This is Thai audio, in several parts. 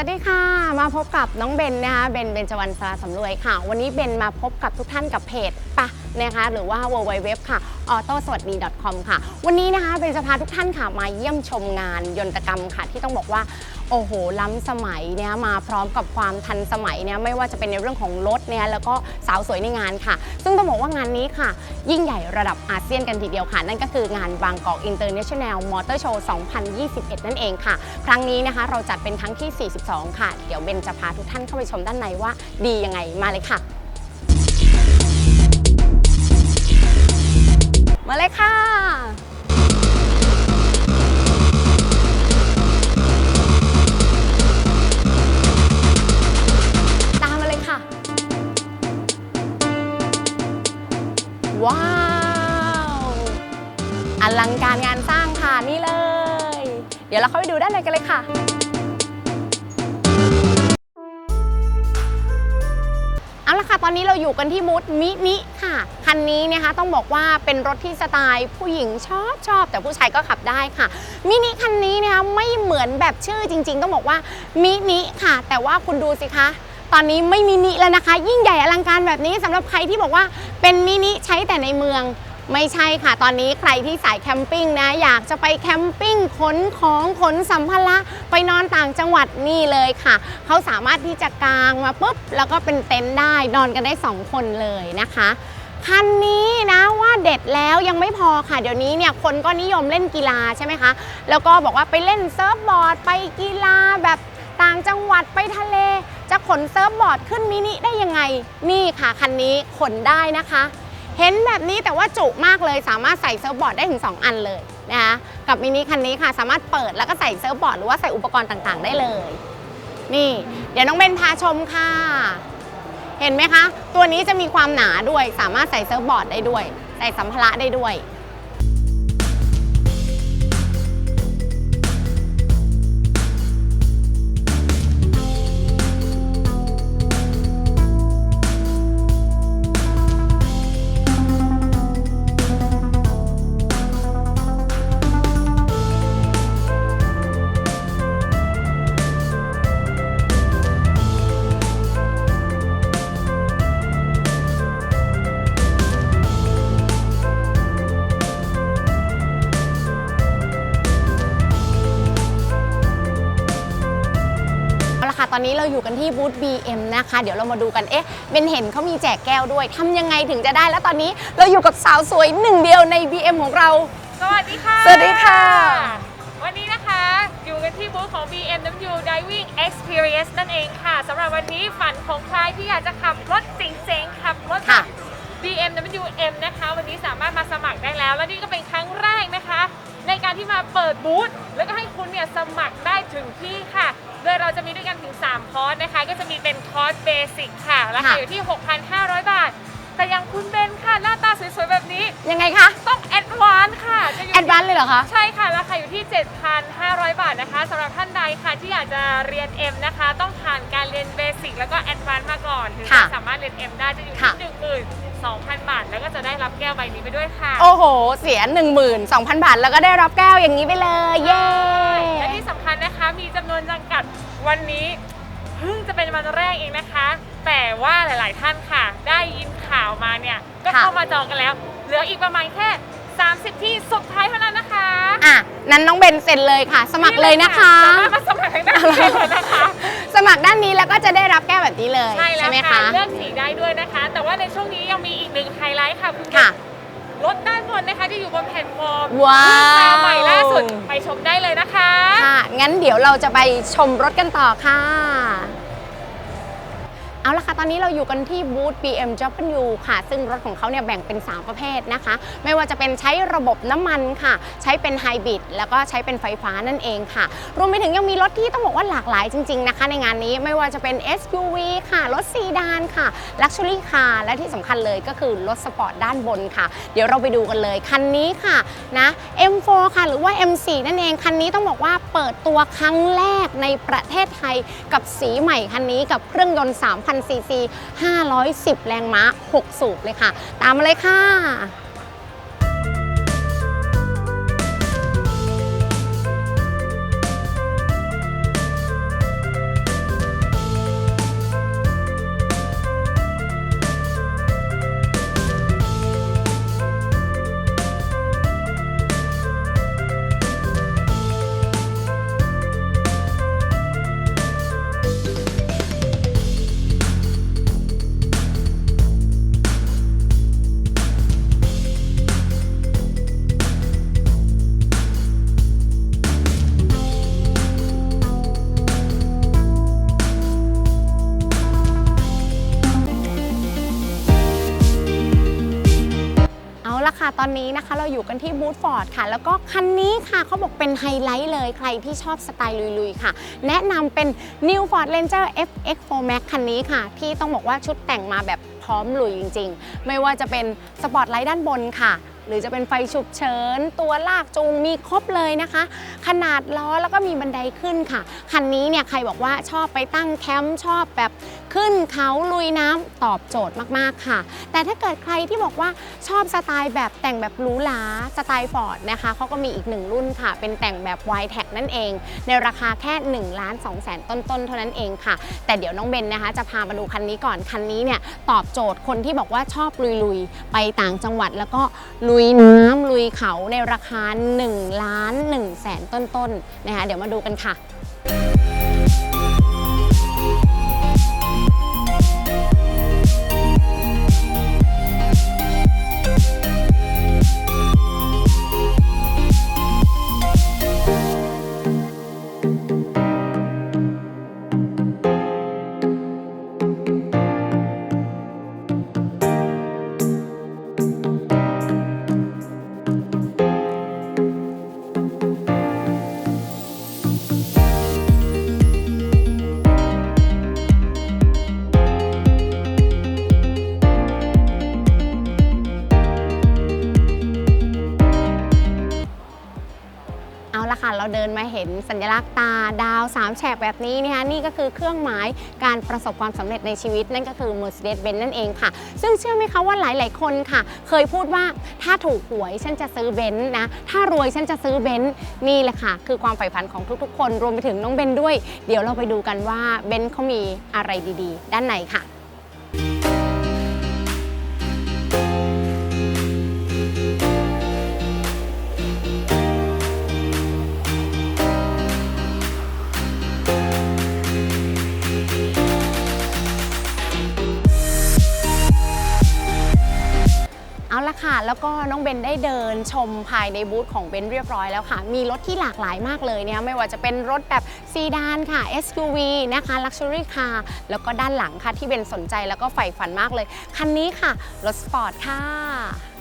วัสดีค่ะ มาพบกับน้องเบนนะคะเบนเบนจวรรณสาสำรวยค่ะ วันนี้เบนมาพบกับทุกท่านกับเพจปะนะคะหรือว่า w w w ค่ะ auto สวัสดี .com ค่ะ วันนี้นะคะเบนจะพาทุกท่านค่ะมาเยี่ยมชมงานยนตกรรมค่ะ ที่ต้องบอกว่า โอ้โห ล้ำสมัยเนี่ยมาพร้อมกับความทันสมัยเนี่ยไม่ว่าจะเป็นในเรื่องของรถเนี่ยแล้วก็สาวสวยในงานค่ะ ซึ่งต้องบอกว่างานนี้ค่ะ ยิ่งใหญ่ระดับอาเซียนกันทีเดียวค่ะ นั่นก็คืองานบางกอก International Motor Show 2021 นั่นเองค่ะ ครั้งนี้นะคะเราจัดเป็นครั้งที่ 42 ค่ะ เดี๋ยวเบนจะพาทุกท่านเข้าไปชมด้านในว่า ดียังไงมาเลยค่ะมาเลยค่ะ เดี๋ยวเราเข้าไปดูด้านในกันเลยค่ะ เอาละค่ะ ตอนนี้เราอยู่กันที่บูธมินิค่ะ คันนี้นะคะต้องบอกว่าเป็นรถที่สไตล์ผู้หญิงชอบชอบ แต่ผู้ชายก็ขับได้ค่ะ มินิคันนี้นะคะไม่เหมือนแบบชื่อจริง ๆ ต้องบอกว่ามินิค่ะ แต่ว่าคุณดูสิคะตอนนี้ไม่มินิแล้วนะคะ ยิ่งใหญ่อลังการแบบนี้สำหรับใครที่บอกว่าเป็นมินิใช้แต่ในเมือง ไม่ใช่ค่ะ ตอนนี้ใครที่สายแคมปิ้งนะ อยากจะไปแคมปิ้งขนของขนสัมภาระไปนอนต่างจังหวัดนี่เลยค่ะ เขาสามารถที่จะกางมาปุ๊บ แล้วก็เป็นเต็นท์ได้นอนกันได้ 2 คนเลยนะคะคันนี้นะว่าเด็ดแล้วยังไม่พอค่ะ เดี๋ยวนี้เนี่ยคนก็นิยมเล่นกีฬาใช่ไหมคะ แล้วก็บอกว่าไปเล่นเซิร์ฟบอร์ด ไปกีฬาแบบต่างจังหวัดไปทะเล จะขนเซิร์ฟบอร์ดขึ้นมินิได้ยังไง นี่ค่ะคันนี้ขนได้นะคะ เห็นแบบนี้แต่ว่าจุมากเลยสามารถใส่เซิร์ฟบอร์ดได้ถึง 2 อันเลยนะคะกับมินิคันนี้ค่ะสามารถเปิดแล้วก็ใส่เซิร์ฟบอร์ดหรือว่าใส่อุปกรณ์ต่างๆ ได้เลย นี่ เดี๋ยวน้องเบนพาชมค่ะ เห็นไหมคะ ตัวนี้จะมีความหนาด้วยสามารถใส่เซิร์ฟบอร์ดได้ด้วย ใส่สัมภาระได้ด้วย อนนี้เราอยู่กันที่บูธ BM นะคะ เดี๋ยวเรามาดูกัน เอ๊ะเบนเห็นเขามีแจกแก้วด้วยทำยังไงถึงจะได้ แล้วตอนนี้เราอยู่กับสาวสวยหนึ่งเดียวใน BM ของเรา สวัสดีค่ะ สวัสดีค่ะ วันนี้นะคะอยู่กันที่บูธของ BMW Diving Experience นั่นเองค่ะสำหรับวันนี้ฝันของใครที่อยากจะขับรถเจ๋งๆขับรถค่ะ BMW M นะคะ วันนี้สามารถมาสมัครได้แล้ว และนี่ก็เป็นครั้งแรกนะคะ ในการที่มาเปิดบูธแล้วก็ให้คุณเนี่ยสมัครได้ถึงที่ค่ะ โดยเราจะมีด้วยกันถึง 3 คอร์สนะคะ ก็จะมีเป็นคอร์สเบสิกค่ะราคาอยู่ที่ 6,500 บาท แต่ยังคุณเบนค่ะ หน้าตาสวยๆแบบนี้ ยังไงคะ ต้องแอดวานค่ะแอดวานเลยเหรอคะ ใช่ค่ะ ราคาอยู่ที่ 7,500 บาทนะคะสำหรับท่านใดค่ะที่อยากจะเรียนเอ็มนะคะ ต้องผ่านการเรียนเบสิกแล้วก็แอดวานมาก่อนถึงจะสามารถเรียนเอ็มได้จะอยู่ที่ค่ะ 1 0 0 0 0 2,000 บาท แล้วก็จะได้รับแก้วใบนี้ไปด้วยค่ะ โอ้โห เสีย 1 2 0 0 0 บาท แล้วก็ได้รับแก้วอย่างนี้ไปเลย เย้ และที่สำคัญนะคะ มีจำนวนจำกัดวันนี้เพิ่งจะเป็นวันแรกเองนะคะ แต่ว่าหลาย ๆ ท่านค่ะ ได้ยินข่าวมาเนี่ย ก็เข้ามาจองกันแล้ว เหลืออีกประมาณแค่ 30 ที่สุดท้ายเท่านั้นนะคะ อะ นั้นน้องเบนเซ็นเลยค่ะ สมัครเลยนะคะสามารมาสมัครเลยนะคะ ด้านนี้แล้วก็จะได้รับแก้วแบบนี้เลยใช่แล้วไหมค่ะคะ เลือกสีได้ด้วยนะคะ แต่ว่าในช่วงนี้ยังมีอีกหนึ่งไฮไลท์ค่ะคุณค่ะ รถด้านบนนะคะที่อยู่บนแผ่นฟอร์มว้าวเพิ่งมาใหม่ล่าสุดไปชมได้เลยนะคะ ค่ะ งั้นเดี๋ยวเราจะไปชมรถกันต่อค่ะ เอาละค่ะ ตอนนี้เราอยู่กันที่บูธ BMW ค่ะ ซึ่งรถของเขาเนี่ยแบ่งเป็น 3 ประเภทนะคะ ไม่ว่าจะเป็นใช้ระบบน้ำมันค่ะ ใช้เป็นไฮบริดแล้วก็ใช้เป็นไฟฟ้านั่นเองค่ะ รวมไปถึงยังมีรถที่ต้องบอกว่าหลากหลายจริง ๆนะคะ ในงานนี้ไม่ว่าจะเป็น SUV ค่ะ รถซีดานค่ะ Luxury Car และที่สำคัญเลยก็คือรถสปอร์ตด้านบนค่ะ เดี๋ยวเราไปดูกันเลย คันนี้ค่ะนะ M4 ค่ะ หรือว่า M4 นั่นเอง คันนี้ต้องบอกว่าเปิดตัวครั้งแรกในประเทศไทยกับสีใหม่คันนี้กับเครื่องยนต์3,000ซีซี510 แรงม้า 6 สูบเลยค่ะ ตามมาเลยค่ะ อนนี้นะคะเราอยู่กันที่บูธฟอร์ดค่ะ แล้วก็คันนี้ค่ะเขาบอกเป็นไฮไลท์เลยใครที่ชอบสไตล์ลุยๆค่ะ แนะนำเป็น New Ford Ranger FX4 Max คันนี้ค่ะ ที่ต้องบอกว่าชุดแต่งมาแบบพร้อมลุยจริง ๆ ไม่ว่าจะเป็นสปอตไลท์ด้านบนค่ะหรือจะเป็นไฟฉุกเฉิน ตัวลากจูงมีครบเลยนะคะ ขนาดล้อแล้วก็มีบันไดขึ้นค่ะ คันนี้เนี่ยใครบอกว่าชอบไปตั้งแคมป์ชอบแบบขึ้นเขาลุยน้ำตอบโจทย์มาก ๆ ค่ะ แต่ถ้าเกิดใครที่บอกว่าชอบสไตล์แบบแต่งแบบหรูหราสไตล์ฟอร์ดนะคะเขาก็มีอีกหนึ่งรุ่นค่ะ เป็นแต่งแบบ y t e c นั่นเอง ในราคาแค่1ล้าน2แสนต้น ๆ เท่านั้นเองค่ะ แต่เดี๋ยวน้องเบนนะคะ จะพามาดูคันนี้ก่อนคันนี้เนี่ยตอบโจทย์คนที่บอกว่าชอบลุย ๆ ไปต่างจังหวัดแล้วก็ลุยน้ำลุยเขาในราคา1ล้าน1แสนต้น ๆ นะคะเดี๋ยวมาดูกันค่ะ แฉกแบบนี้นะคะนี่ก็คือเครื่องหมายการประสบความสำเร็จในชีวิต นั่นก็คือ Mercedes-Benz นั่นเองค่ะ ซึ่งเชื่อไหมคะว่าหลาย ๆ คนค่ะ เคยพูดว่าถ้าถูกหวยฉันจะซื้อเบนซ์นะถ้ารวยฉันจะซื้อเบนซ์นี่แหละค่ะ คือความใฝ่ฝันของทุก ๆ คนรวมไปถึงน้องเบนด้วย เดี๋ยวเราไปดูกันว่าเบนซ์เขามีอะไรดี ๆ ด้านในค่ะ แล้วก็น้องเบนได้เดินชมภายในบูธของเบนเรียบร้อยแล้วค่ะ มีรถที่หลากหลายมากเลยเนี่ยไม่ว่าจะเป็นรถแบบซีดานค่ะ SUV นะคะ Luxury Car แล้วก็ด้านหลังค่ะที่เบนสนใจแล้วก็ใฝ่ฝันมากเลย คันนี้ค่ะ รถสปอร์ตค่ะ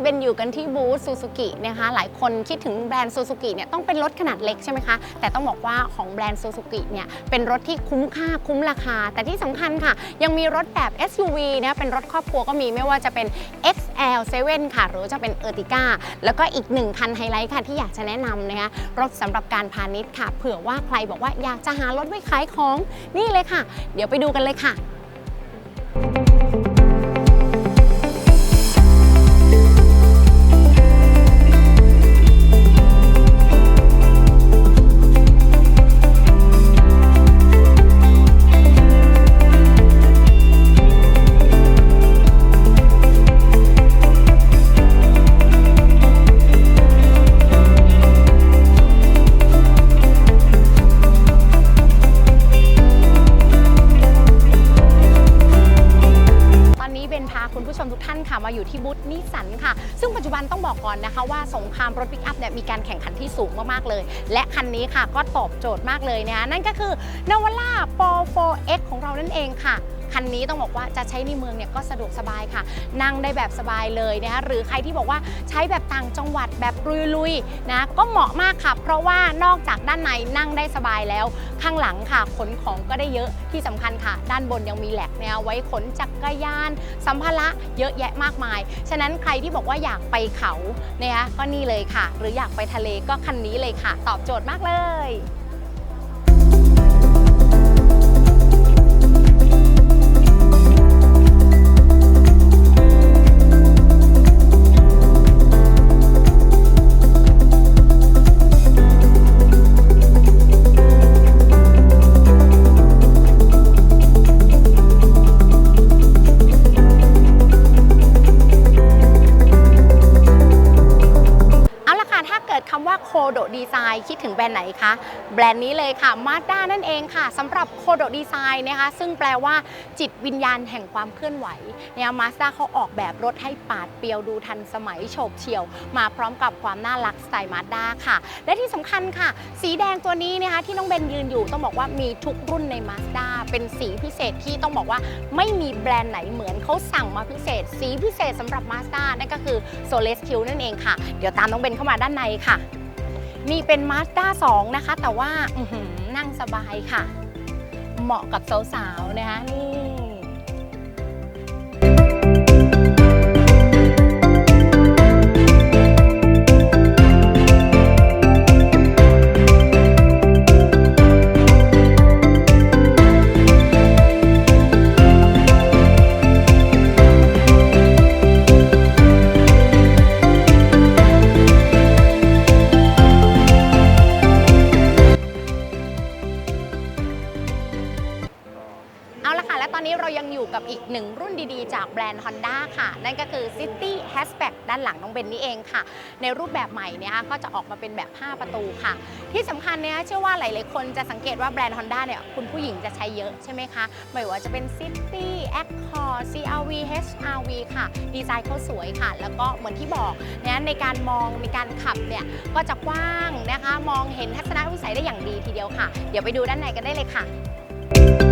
นี้เบนอยู่กันที่บูธซูซูกินะคะ หลายคนคิดถึงแบรนด์ซูซูกิเนี่ยต้องเป็นรถขนาดเล็กใช่ไหมคะ แต่ต้องบอกว่าของแบรนด์ซูซูกิเนี่ยเป็นรถที่คุ้มค่าคุ้มราคา แต่ที่สำคัญค่ะ ยังมีรถแบบ SUV นะเป็นรถครอบครัวก็มีไม่ว่าจะเป็น XL7 ค่ะ หรือจะเป็น Ertiga แล้วก็อีกหนึ่งคันไฮไลท์ค่ะที่อยากจะแนะนำนะคะรถสำหรับการพาณิชย์ค่ะ เผื่อว่าใครบอกว่าอยากจะหารถไว้ขายของนี่เลยค่ะ เดี๋ยวไปดูกันเลยค่ะ การแข่งขันที่สูงมากๆเลย และคันนี้ค่ะก็ตอบโจทย์มากเลยนะนั่นก็คือนวล่าปอ 4X ของเรานั่นเองค่ะ คันนี้ต้องบอกว่าจะใช้ในเมืองเนี่ยก็สะดวกสบายค่ะ นั่งได้แบบสบายเลยนะคะหรือใครที่บอกว่าใช้แบบต่างจังหวัดแบบลุยๆนะก็เหมาะมากค่ะ เพราะว่านอกจากด้านในนั่งได้สบายแล้ว ข้างหลังค่ะขนของก็ได้เยอะที่สำคัญค่ะ ด้านบนยังมีแหลกแนวไว้ขนจักรยาน สัมภาระเยอะแยะมากมาย ฉะนั้นใครที่บอกว่าอยากไปเขาเนี่ยก็นี่เลยค่ะ หรืออยากไปทะเลก็คันนี้เลยค่ะ ตอบโจทย์มากเลย คิดถึงแบรนด์ไหนคะ แบรนด์นี้เลยค่ะมาด้านั่นเองค่ะสำหรับโคโดดีไซน์นะคะ ซึ่งแปลว่าจิตวิญญาณแห่งความเคลื่อนไหวเนี่ยมาสด้าเขาออกแบบรถให้ปาดเปรียวดูทันสมัยโฉบเฉี่ยว มาพร้อมกับความน่ารักสไตล์มาด้าค่ะ และที่สำคัญค่ะ สีแดงตัวนี้นะคะที่น้องเบนยืนอยู่ต้องบอกว่ามีทุกรุ่นในมาสด้าเป็นสีพิเศษที่ต้องบอกว่าไม่มีแบรนด์ไหนเหมือนเขาสั่งมาพิเศษ สีพิเศษสำหรับมาสด้านั่นก็คือโซเลสคิวนั่นเองค่ะ เดี๋ยวตามน้องเบนเข้ามาด้านในค่ะ นี่เป็น Mazda 2 นะคะ แต่ว่านั่งสบายค่ะ เหมาะกับสาวๆนะคะนี่ อนนี้เรายังอยู่กับอีกหนึ่งรุ่นดีๆ จากแบรนด์ Honda ค่ะ นั่นก็คือ City Hatchback ด้านหลังน้องเบนนี่เองค่ะ ในรูปแบบใหม่เนี่ยก็จะออกมาเป็นแบบ 5 ประตูค่ะ ที่สำคัญเนี่ยเชื่อว่าหลายๆ คนจะสังเกตว่าแบรนด์ Honda เนี่ยคุณผู้หญิงจะใช้เยอะใช่ไหมคะ ไม่ว่าจะเป็น City Accord CRV HRV ค่ะ ดีไซน์เขาสวยค่ะ แล้วก็เหมือนที่บอกนะในการมองในการขับเนี่ยก็จะกว้างนะคะ มองเห็นทัศนวิสัยได้อย่างดีทีเดียวค่ะ เดี๋ยวไปดูด้านในกันได้เลยค่ะเอ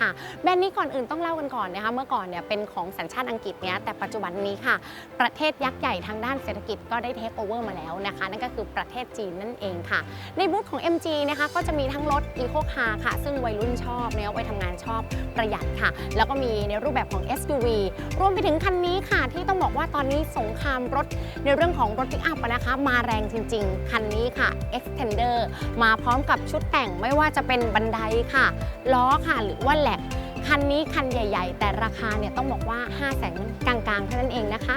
ค่ะ แบรนด์นี้ก่อนอื่นต้องเล่ากันก่อนนะคะ เมื่อก่อนเนี่ยเป็นของสัญชาติอังกฤษเนี่ยแต่ปัจจุบันนี้ค่ะ ประเทศยักษ์ใหญ่ทางด้านเศรษฐกิจก็ได้เทคโอเวอร์มาแล้วนะคะ นั่นก็คือประเทศจีนนั่นเองค่ะ ในบูธของ MG นะคะก็จะมีทั้งรถ Eco Car ค่ะ ซึ่งวัยรุ่นชอบเนี่ยวัยทำงานชอบประหยัดค่ะ แล้วก็มีในรูปแบบของ SUV รวมไปถึงคันนี้ค่ะ ที่ต้องบอกว่าตอนนี้สงครามรถในเรื่องของรถปิกอัพนะคะ มาแรงจริง ๆ คันนี้ค่ะ Extender มาพร้อมกับชุดแต่งไม่ว่าจะเป็นบันไดค่ะล้อค่ะหรือว่าแหละคันนี้คันใหญ่ ๆ แต่ราคาเนี่ยต้องบอกว่า 5 0 0แสนกลางๆเท่านั้นเองนะคะ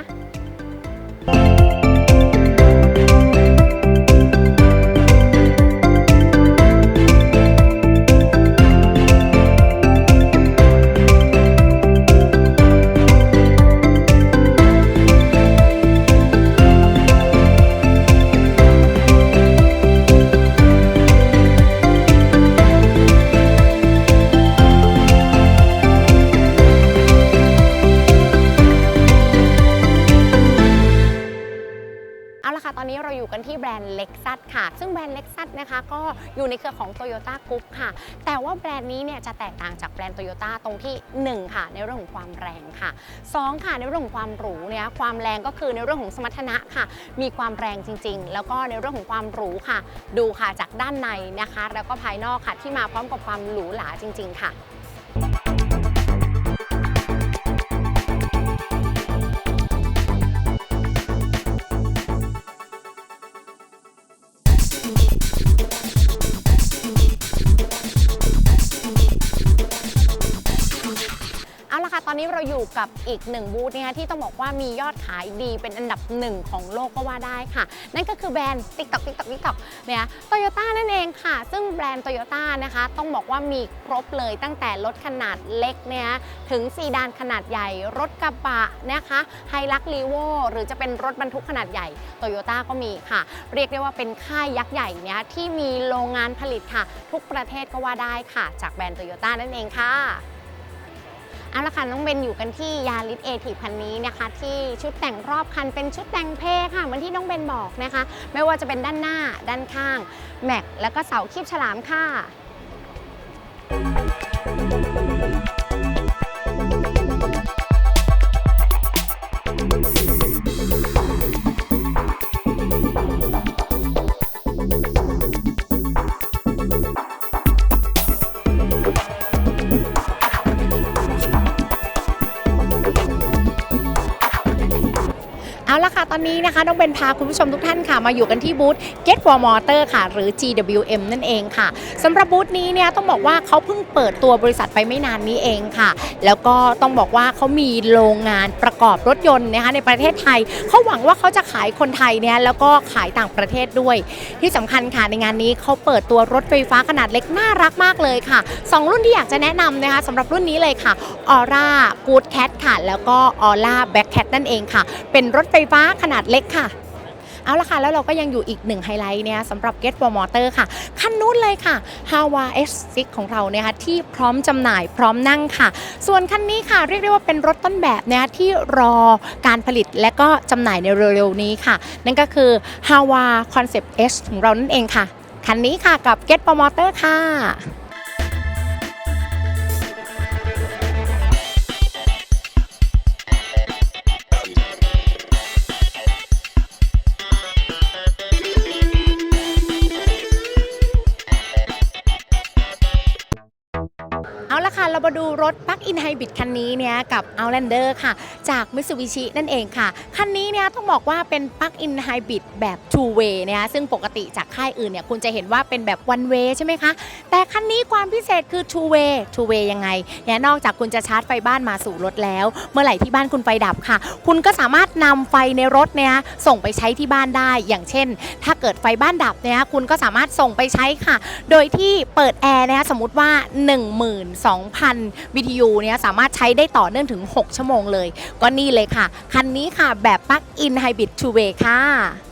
อยู่ในเครือของ Toyota Group ค่ะ แต่ว่าแบรนด์นี้เนี่ยจะแตกต่างจากแบรนด์ Toyota ตรงที่ 1 ค่ะ ในเรื่องของความแรงค่ะ 2 ค่ะในเรื่องของความหรูเนี่ยความแรงก็คือในเรื่องของสมรรถนะค่ะ มีความแรงจริง ๆ แล้วก็ในเรื่องของความหรูค่ะ ดูค่ะจากด้านในนะคะ แล้วก็ภายนอกค่ะที่มาพร้อมกับความหรูหราจริง ๆ ค่ะ นี้เราอยู่กับอีกหนึ่งบูธนะคะที่ต้องบอกว่ามียอดขายดีเป็นอันดับหนึ่งของโลกก็ว่าได้ค่ะ นั่นก็คือแบรนด์ TikTok TikTok TikTok เนี่ยโตโยต้านั่นเองค่ะ ซึ่งแบรนด์โตโยต้านะคะ ต้องบอกว่ามีครบเลยตั้งแต่รถขนาดเล็กเนี่ยถึงซีดานขนาดใหญ่ รถกระบะนะคะไฮลักลีโวหรือจะเป็นรถบรรทุกขนาดใหญ่โตโยต้าก็มีค่ะ เรียกได้ว่าเป็นค่ายยักษ์ใหญ่เนี่ยที่มีโรงงานผลิตค่ะ ทุกประเทศก็ว่าได้ค่ะ จากแบรนด์โตโยต้านั่นเองค่ะ เอาละค่ะน้องเบนอยู่กันที่ยาริสเอทีพันนี้นะคะ ที่ชุดแต่งรอบคันเป็นชุดแต่งเพค่ะเหมือนที่น้องเบนบอกนะคะ ไม่ว่าจะเป็นด้านหน้าด้านข้าง แม็กแล้วก็เสาคีบฉลามค่ะ ตอนนี้นะคะน้องเบนพาคุณผู้ชมทุกท่านค่ะ มาอยู่กันที่บูธ Get for Motor ค่ะ หรือ GWM นั่นเองค่ะสำหรับบูธนี้เนี่ยต้องบอกว่าเขาเพิ่งเปิดตัวบริษัทไปไม่นานนี้เองค่ะ แล้วก็ต้องบอกว่าเขามีโรงงานประกอบรถยนต์นะคะในประเทศไทยเขาหวังว่าเขาจะขายคนไทยเนี่ยแล้วก็ขายต่างประเทศด้วย ที่สำคัญค่ะในงานนี้เขาเปิดตัวรถไฟฟ้าขนาดเล็กน่ารักมากเลยค่ะสองรุ่นที่อยากจะแนะนำนะคะสำหรับรุ่นนี้เลยค่ะ Aura Good Cat ค่ะ แล้วก็ Aura Black Cat นั่นเองค่ะ เป็นรถไฟฟ้าขนาดเล็กค่ะ เอาละค่ะ แล้วเราก็ยังอยู่อีกหนึ่งไฮไลท์เนี่ยสำหรับ Get for Motor ค่ะคันนู้นเลยค่ะ h a w a S6 ของเราเนี่ยค่ะที่พร้อมจำหน่ายพร้อมนั่งค่ะ ส่วนคันนี้ค่ะเรียกได้ว่าเป็นรถต้นแบบเนี่ยที่รอการผลิตและก็จำหน่ายในเร็วๆนี้ค่ะ นั่นก็คือ h a w a Concept S ของเรานั่นเองค่ะ คันนี้ค่ะกับ Get for Motor ค่ะามาดูรถ Plug-in Hybrid คันนี้เนี่ยกับ Outlander ค่ะ จาก Mitsubishi นั่นเองค่ะ คันนี้เนี่ยต้องบอกว่าเป็น Plug-in Hybrid แบบ two way เนี่ยซึ่งปกติจากค่ายอื่นเนี่ยคุณจะเห็นว่าเป็นแบบ one way ใช่ไหมคะ แต่คันนี้ความพิเศษคือ two way two way ยังไงเนี่ยนอกจากคุณจะชาร์จไฟบ้านมาสู่รถแล้ว เมื่อไหร่ที่บ้านคุณไฟดับค่ะ คุณก็สามารถนำไฟในรถเนี่ยส่งไปใช้ที่บ้านได้ อย่างเช่น ถ้าเกิดไฟบ้านดับเนี่ยคุณก็สามารถส่งไปใช้ค่ะ โดยที่เปิดแอร์นะสมมติว่า 12,000วิทยุเนี่ยสามารถใช้ได้ต่อเนื่องถึง 6 ชั่วโมงเลย ก็นี่เลยค่ะ คันนี้ค่ะแบบปลั๊กอินไฮบริดทูเวค่ะ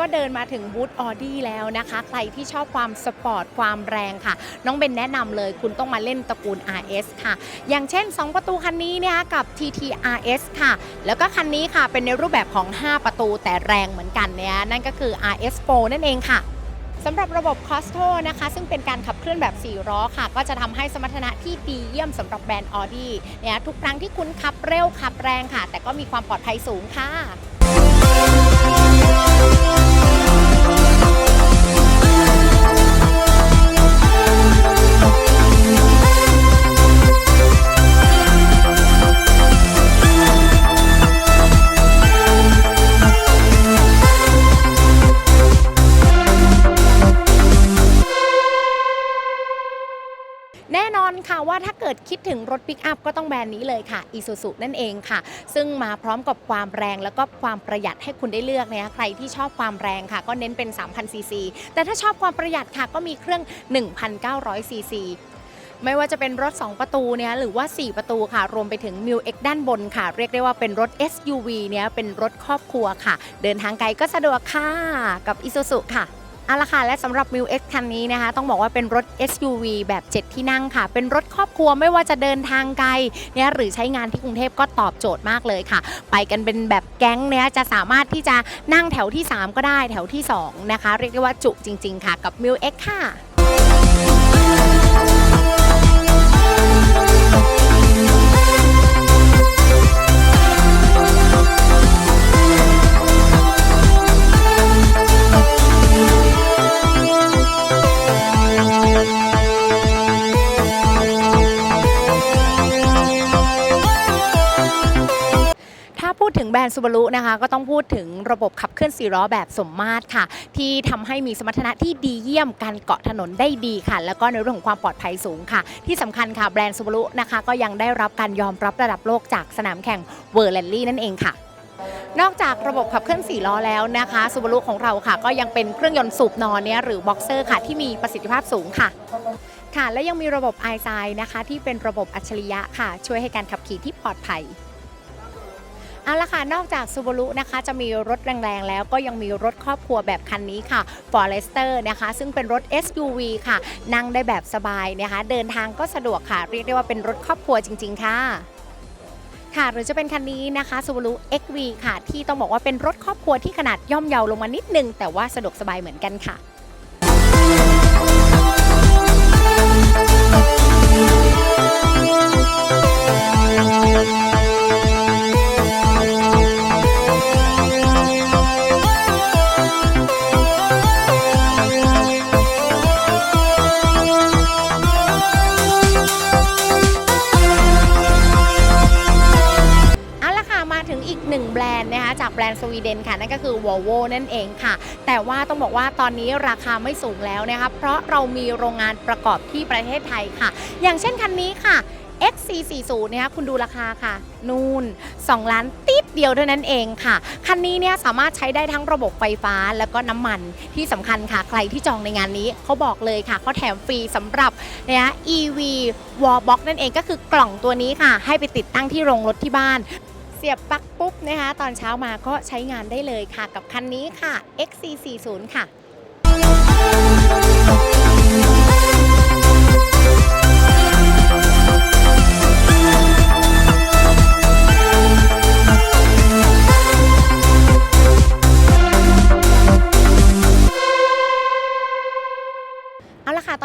ก็เดินมาถึงบูธออดี้แล้วนะคะ ใครที่ชอบความสปอร์ตความแรงค่ะ น้องเบนแนะนำเลยคุณต้องมาเล่นตระกูล RS ค่ะ อย่างเช่น 2 ประตูคันนี้นะคะกับ TT RS ค่ะ แล้วก็คันนี้ค่ะเป็นในรูปแบบของ 5 ประตูแต่แรงเหมือนกันเนี่ยนั่นก็คือ RS 4 นั่นเองค่ะสำหรับระบบ c o s t o นะคะ ซึ่งเป็นการขับเคลื่อนแบบ4ล้อค่ะ ก็จะทำให้สมรรถนะที่ดีเยี่ยมสำหรับแบรนด์ Audi เนี่ยทุกครั้งที่คุณขับเร็วขับแรงค่ะ แต่ก็มีความปลอดภัยสูงค่ะ ถ้าเกิดคิดถึงรถปิกอัพก็ต้องแบรนด์นี้เลยค่ะ Isuzu นั่นเองค่ะ ซึ่งมาพร้อมกับความแรงแล้วก็ความประหยัดให้คุณได้เลือกนะคะใครที่ชอบความแรงค่ะ ก็เน้นเป็น 3,000 ซีซี แต่ถ้าชอบความประหยัดค่ะก็มีเครื่อง 1,900 ซีซีไม่ว่าจะเป็นรถ 2 ประตูเนี่ยหรือว่า 4 ประตูค่ะ รวมไปถึง m ิว X ด้านบนค่ะ เรียกได้ว่าเป็นรถ SUV เนี่ยเป็นรถครอบครัวค่ะ เดินทางไกลก็สะดวกค่ะ กับ Isuzu ค่ะ เอาละค่ะและสำหรับ m ิ X คันนี้นะคะ ต้องบอกว่าเป็นรถ SUV แบบ 7 ที่นั่งค่ะ เป็นรถครอบครัวไม่ว่าจะเดินทางไกลเนี่ยหรือใช้งานที่กรุงเทพก็ตอบโจทย์มากเลยค่ะ ไปกันเป็นแบบแก๊งเนี่ยจะสามารถที่จะนั่งแถวที่ 3 ก็ได้แถวที่ 2 นะคะ เรียกได้ว่าจุจริง ๆ ค่ะกับ m ิ X ค่ะ รนด์ซูบารุนะคะก็ต้องพูดถึงระบบขับเคลื่อน4ล้อแบบสมมาตรค่ะ ที่ทำให้มีสมรรถนะที่ดีเยี่ยมการเกาะถนนได้ดีค่ะ แล้วก็ในเรื่องของความปลอดภัยสูงค่ะ ที่สำคัญค่ะแบรนด์ซูบารุนะคะก็ยังได้รับการยอมรับระดับโลกจากสนามแข่งเวอร์แลนลี่นั่นเองค่ะนอกจากระบบขับเคลื่อน4ล้อแล้วนะคะซูบารุของเราค่ะ ก็ยังเป็นเครื่องยนต์สูบนอนเนี่ยหรือบ็อกเซอร์ค่ะ ที่มีประสิทธิภาพสูงค่ะค่ะ และยังมีระบบไอซายนะคะ ที่เป็นระบบอัจฉริยะค่ะ ช่วยให้การขับขี่ที่ปลอดภัย เอาละค่ะ นอกจาก Subaru นะคะ จะมีรถแรงๆ แล้วก็ยังมีรถครอบครัวแบบคันนี้ค่ะ Forester นะคะ ซึ่งเป็นรถ SUV ค่ะ นั่งได้แบบสบายนะคะ เดินทางก็สะดวกค่ะ เรียกได้ว่าเป็นรถครอบครัวจริง ๆ ค่ะค่ะหรือจะเป็นคันนี้นะคะ Subaru XV ค่ะ ที่ต้องบอกว่าเป็นรถครอบครัวที่ขนาดย่อมเยาลงมานิดนึง แต่ว่าสะดวกสบายเหมือนกันค่ะ วีเดนค่ะ นั่นก็คือ Volvo นั่นเองค่ะ แต่ว่าต้องบอกว่าตอนนี้ราคาไม่สูงแล้วนะคะเพราะเรามีโรงงานประกอบที่ประเทศไทยค่ะ อย่างเช่นคันนี้ค่ะ XC40 นะคะคุณดูราคาค่ะ นูน2 ล้านติดเดียวเท่านั้นเองค่ะ คันนี้เนี่ยสามารถใช้ได้ทั้งระบบไฟฟ้าแล้วก็น้ำมันที่สำคัญค่ะ ใครที่จองในงานนี้เขาบอกเลยค่ะเขาแถมฟรีสำหรับนะคะ EV Wall Box นั่นเองก็คือกล่องตัวนี้ค่ะ ให้ไปติดตั้งที่โรงรถที่บ้าน เสียบปลั๊กปุ๊บนะคะ ตอนเช้ามาก็ใช้งานได้เลยค่ะกับคันนี้ค่ะ XC40 ค่ะ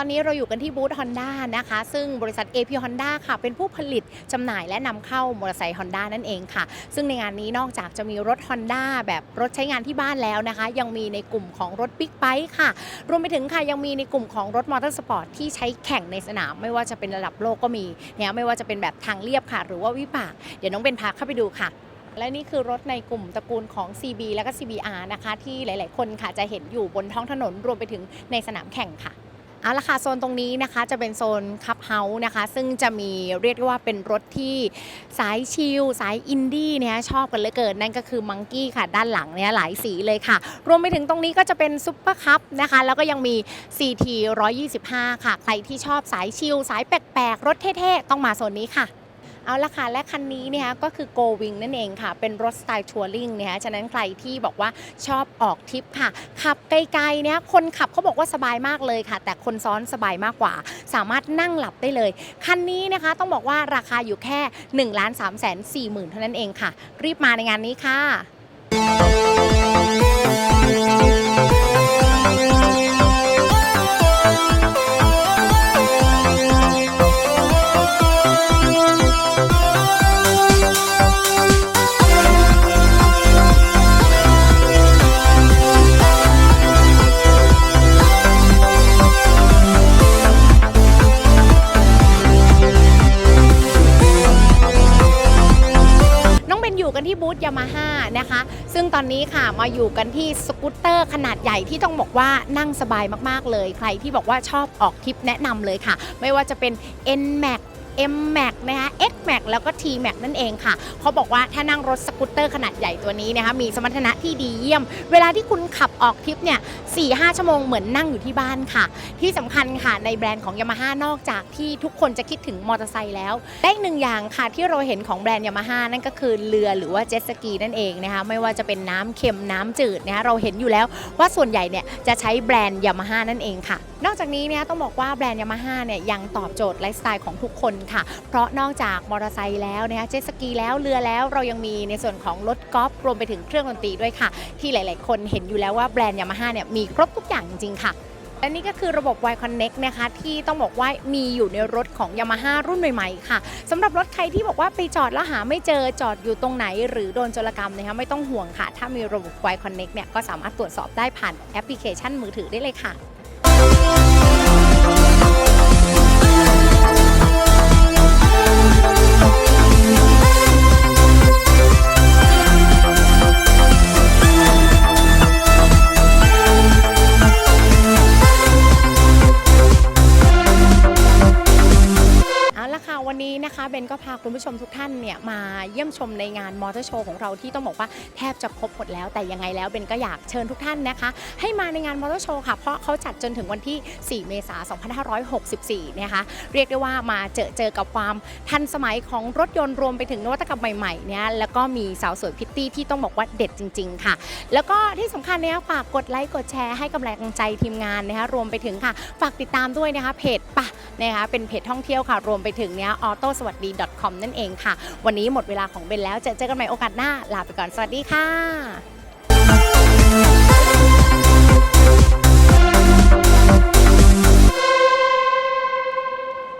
อาละค่ะตอนนี้เราอยู่กันที่บูธ Honda นะคะ ซึ่งบริษัท AP Honda ค่ะ เป็นผู้ผลิตจำหน่ายและนำเข้ามอเตอร์ไซค์ Honda นั่นเองค่ะ ซึ่งในงานนี้นอกจากจะมีรถ Honda แบบรถใช้งานที่บ้านแล้วนะคะ ยังมีในกลุ่มของรถ Big b i k e ค่ะ รวมไปถึงค่ะ ยังมีในกลุ่มของรถมอเตอร์สปอร์ตที่ใช้แข่งในสนาม ไม่ว่าจะเป็นระดับโลกก็มีเนี่ยไม่ว่าจะเป็นแบบทางเรียบค่ะ หรือว่าวิบาก เดี๋ยวน้องเบนพาเข้าไปดูค่ะและนี่คือรถในกลุ่มตระกูลของ CB และก็ CBR นะคะ ที่หลาย ๆ คนค่ะจะเห็นอยู่บนท้องถนนรวมไปถึงในสนามแข่งค่ะ เอาละค่ะโซนตรงนี้นะคะจะเป็นโซนคับเฮาส์นะคะ ซึ่งจะมีเรียกได้ว่าเป็นรถที่สายชิลสายอินดี้เนี่ยชอบกันเหลือเกินนั่นก็คือมังกี้ค่ะ ด้านหลังเนี่ยหลายสีเลยค่ะ รวมไปถึงตรงนี้ก็จะเป็นซุปเปอร์คัพนะคะ แล้วก็ยังมี CT 125 ค่ะ ใครที่ชอบสายชิลสายแปลกๆ รถเท่ๆ ต้องมาโซนนี้ค่ะ เอาละค่ะและคันนี้เนี่ยก็คือ Go Wing นั่นเองค่ะ เป็นรถสไตล์ทัวริงเนี่ยฉะนั้นใครที่บอกว่าชอบออกทริปค่ะ ขับไกลๆเนี่ยคนขับเขาบอกว่าสบายมากเลยค่ะ แต่คนซ้อนสบายมากกว่า สามารถนั่งหลับได้เลย คันนี้นะคะต้องบอกว่าราคาอยู่แค่1นึ่งล้านสามแสนสี่หมื่นเท่านั้นเองค่ะ รีบมาในงานนี้ค่ะ ตอนนี้ค่ะมาอยู่กันที่สกูตเตอร์ขนาดใหญ่ที่ต้องบอกว่านั่งสบายมากๆเลย ใครที่บอกว่าชอบออกทริปแนะนำเลยค่ะ ไม่ว่าจะเป็น N Max M Max นะคะ X Max แล้วก็ T Max นั่นเองค่ะ เขาบอกว่าถ้านั่งรถสกูตเตอร์ขนาดใหญ่ตัวนี้นะคะมีสมรรถนะที่ดีเยี่ยม เวลาที่คุณขับออกทริปเนี่ย4-5ชั่วโมงเหมือนนั่งอยู่ที่บ้านค่ะ ที่สำคัญค่ะในแบรนด์ของ Yamaha นอกจากที่ทุกคนจะคิดถึงมอเตอร์ไซค์แล้ว ได้อีกหนึ่งอย่างค่ะที่เราเห็นของแบรนด์ Yamaha นั่นก็คือเรือหรือว่าเจ็ตสกีนั่นเองนะคะไม่ว่าจะเป็นน้ำเค็มน้ำจืดนะคะเราเห็นอยู่แล้วว่าส่วนใหญ่เนี่ยจะใช้แบรนด์ Yamaha นั่นเองค่ะ นอกจากนี้เนี่ยต้องบอกว่าแบรนด์ Yamaha เนี่ยยังตอบโจทย์ไลฟ์สไตล์ของทุกคนค่ะ เพราะนอกจากมอเตอร์ไซค์แล้วนะคะเจ็ตสกีแล้วเรือแล้วเรายังมีในส่วนของรถกอล์ฟรวมไปถึงเครื่องดนตรีด้วยค่ะ ที่หลาย ๆ คนเห็นอยู่แล้วว่าแบรนด์ Yamaha เนี่ยมีครบทุกอย่างจริง ๆ ค่ะและนี่ก็คือระบบ Y Connect นะคะที่ต้องบอกว่ามีอยู่ในรถของ Yamaha รุ่นใหม่ๆค่ะสำหรับรถใครที่บอกว่าไปจอดแล้วหาไม่เจอจอดอยู่ตรงไหน หรือโดนโจรกรรมนะคะไม่ต้องห่วงค่ะ ถ้ามีระบบ Y Connect เนี่ยก็สามารถตรวจสอบได้ผ่านแอปพลิเคชันมือถือได้เลยค่ะ oh you. นะคะเบนก็พาคุณผู้ชมทุกท่านเนี่ยมาเยี่ยมชมในงานมอเตอร์โชว์ของเราที่ต้องบอกว่าแทบจะครบหมดแล้วแต่ยังไงแล้วเบนก็อยากเชิญทุกท่านนะคะ ให้มาในงานมอเตอร์โชว์ค่ะเพราะเขาจัดจนถึงวันที่ 4 เมษายน 2564 นะคะเรียกได้ว่ามาเจอเจอกับความทันสมัยของรถยนต์รวมไปถึงนวัตกรรมใหม่ๆเนี่ยแล้วก็มีสาวสวยพิตตี้ที่ต้องบอกว่าเด็ดจริง ๆ ค่ะ แล้วก็ที่สำคัญเนี่ยฝากกดไลค์กดแชร์ให้กำลังใจทีมงานนะคะรวมไปถึงค่ะ ฝากติดตามด้วยนะคะเพจปะนะคะเป็นเพจท่องเที่ยวค่ะ รวมไปถึงเนี่ยออโต้สวัสดี .com นั่นเองค่ะ วันนี้หมดเวลาของเบนแล้วเจอเจอกันใหม่โอกาสหน้า ลาไปก่อน สวัสดีค่ะ